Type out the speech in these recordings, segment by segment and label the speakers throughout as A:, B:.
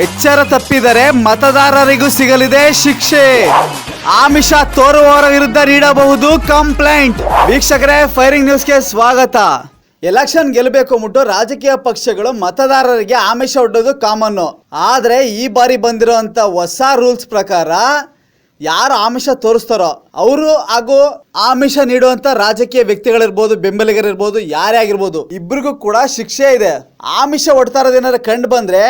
A: ಎಚ್ಚರ ತಪ್ಪಿದರೆ ಮತದಾರರಿಗೂ ಸಿಗಲಿದೆ ಶಿಕ್ಷೆ. ಆಮಿಷ ತೋರುವವರ ವಿರುದ್ಧ ನೀಡಬಹುದು ಕಂಪ್ಲೇಂಟ್. ವೀಕ್ಷಕರೇ, ಫೈರಿಂಗ್ ನ್ಯೂಸ್ಗೆ ಸ್ವಾಗತ. ಎಲೆಕ್ಷನ್ ಗೆಲ್ಲಬೇಕು ಮುಟ್ಟು ರಾಜಕೀಯ ಪಕ್ಷಗಳು ಮತದಾರರಿಗೆ ಆಮಿಷ ಒಡ್ಡೋದು ಕಾಮನ್ನು ಆದರೆ ಈ ಬಾರಿ ಬಂದಿರೋಂಥ ಹೊಸ ರೂಲ್ಸ್ ಪ್ರಕಾರ ಯಾರು ಆಮಿಷ ತೋರಿಸ್ತಾರೋ ಅವರು ಹಾಗೂ ಆಮಿಷ ನೀಡುವಂತ ರಾಜಕೀಯ ವ್ಯಕ್ತಿಗಳಿರ್ಬೋದು, ಬೆಂಬಲಿಗರಿರ್ಬೋದು, ಯಾರೇ ಆಗಿರ್ಬೋದು ಇಬ್ಬರಿಗೂ ಕೂಡ ಶಿಕ್ಷೆ ಇದೆ. ಆಮಿಷ ಒಡ್ತಾ ಇರೋದೇನಾದ್ರು ಕಂಡು ಬಂದ್ರೆ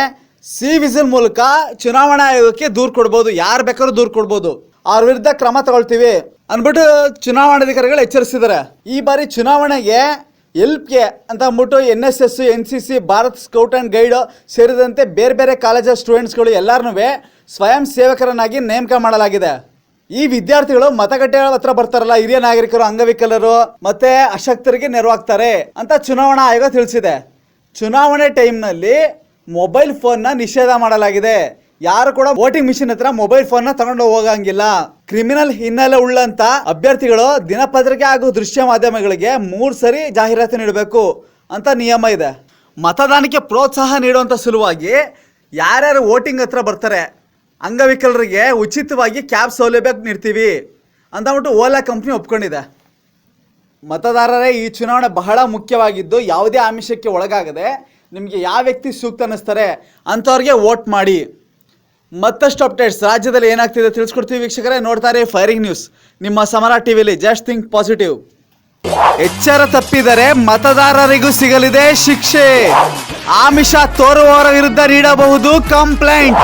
A: ಸಿ ವಿಸಿಲ್ ಮೂಲಕ ಚುನಾವಣಾ ಆಯೋಗಕ್ಕೆ ದೂರು ಕೊಡ್ಬೋದು. ಯಾರು ಬೇಕಾದ್ರೂ ದೂರು ಕೊಡ್ಬೋದು. ಅವ್ರ ವಿರುದ್ಧ ಕ್ರಮ ತಗೊಳ್ತೀವಿ. ಅಂದ್ಬಿಟ್ಟು ಚುನಾವಣಾಧಿಕಾರಿಗಳು ಎಚ್ಚರಿಸಿದ್ದಾರೆ. ಈ ಬಾರಿ ಚುನಾವಣೆಗೆ ಎಲ್ಪ್ಗೆ ಅಂತ ಅಂದ್ಬಿಟ್ಟು N S S, N C C, Bharat scout and guide ಸೇರಿದಂತೆ ಬೇರೆ ಬೇರೆ ಕಾಲೇಜ ಸ್ಟೂಡೆಂಟ್ಸ್ಗಳು ಎಲ್ಲರನ್ನೂ ಸ್ವಯಂ ಸೇವಕರನ್ನಾಗಿ ನೇಮಕ ಮಾಡಲಾಗಿದೆ. ಈ ವಿದ್ಯಾರ್ಥಿಗಳು ಮತಗಟ್ಟೆಗಳ ಹತ್ರ ಬರ್ತಾರಲ್ಲ, ಹಿರಿಯ ನಾಗರಿಕರು, ಅಂಗವಿಕಲರು, ಮತ್ತೆ ಅಶಕ್ತರಿಗೆ ನೆರವಾಗ್ತಾರೆ ಅಂತ ಚುನಾವಣಾ ಆಯೋಗ ತಿಳಿಸಿದೆ. ಚುನಾವಣೆ ಟೈಮ್ನಲ್ಲಿ ಮೊಬೈಲ್ ಫೋನ್ನ ನಿಷೇಧ ಮಾಡಲಾಗಿದೆ. ಯಾರು ಕೂಡ ವೋಟಿಂಗ್ ಮಿಷಿನ್ ಹತ್ರ ಮೊಬೈಲ್ ಫೋನ್ನ ತಗೊಂಡು ಹೋಗಂಗಿಲ್ಲ. ಕ್ರಿಮಿನಲ್ ಹಿನ್ನೆಲೆ ಉಳ್ಳಂತ ಅಭ್ಯರ್ಥಿಗಳು ದಿನಪತ್ರಿಕೆ ಹಾಗೂ ದೃಶ್ಯ ಮಾಧ್ಯಮಗಳಿಗೆ ಮೂರು ಸರಿ ಜಾಹೀರಾತು ನೀಡಬೇಕು ಅಂತ ನಿಯಮ ಇದೆ. ಮತದಾನಕ್ಕೆ ಪ್ರೋತ್ಸಾಹ ನೀಡುವಂಥ ಸಲುವಾಗಿ ಯಾರ್ಯಾರು ವೋಟಿಂಗ್ ಹತ್ರ ಬರ್ತಾರೆ, ಅಂಗವಿಕಲರಿಗೆ ಉಚಿತವಾಗಿ ಕ್ಯಾಬ್ ಸೌಲಭ್ಯ ನೀಡ್ತೀವಿ ಅಂತಂದ್ಬಿಟ್ಟು ಓಲಾ ಕಂಪ್ನಿ ಒಪ್ಕೊಂಡಿದೆ. ಮತದಾರರೇ, ಈ ಚುನಾವಣೆ ಬಹಳ ಮುಖ್ಯವಾಗಿದ್ದು ಯಾವುದೇ ಆಮಿಷಕ್ಕೆ ಒಳಗಾಗದೆ ನಿಮಗೆ ಯಾವ ವ್ಯಕ್ತಿ ಸೂಕ್ತ ಅನ್ನಿಸ್ತಾರೆ ಅಂಥವ್ರಿಗೆ ವೋಟ್ ಮಾಡಿ. ಮತ್ತಷ್ಟು ಅಪ್ಡೇಟ್ಸ್ ರಾಜ್ಯದಲ್ಲಿ ಏನಾಗ್ತಿದೆ ತಿಳಿಸ್ಕೊಡ್ತೀವಿ ವೀಕ್ಷಕರೇ. ನೋಡ್ತಾರೆ ಫೈರಿಂಗ್ ನ್ಯೂಸ್ ನಿಮ್ಮ ಸಮರ ಟಿವಿಲಿ ಜಸ್ಟ್ ಥಿಂಕ್ ಪಾಸಿಟಿವ್ ಎಚ್ಚರ ತಪ್ಪಿದರೆ ಮತದಾರರಿಗೂ ಸಿಗಲಿದೆ ಶಿಕ್ಷೆ. ಆಮಿಷ ತೋರುವವರ ವಿರುದ್ಧ ನೀಡಬಹುದು ಕಂಪ್ಲೇಂಟ್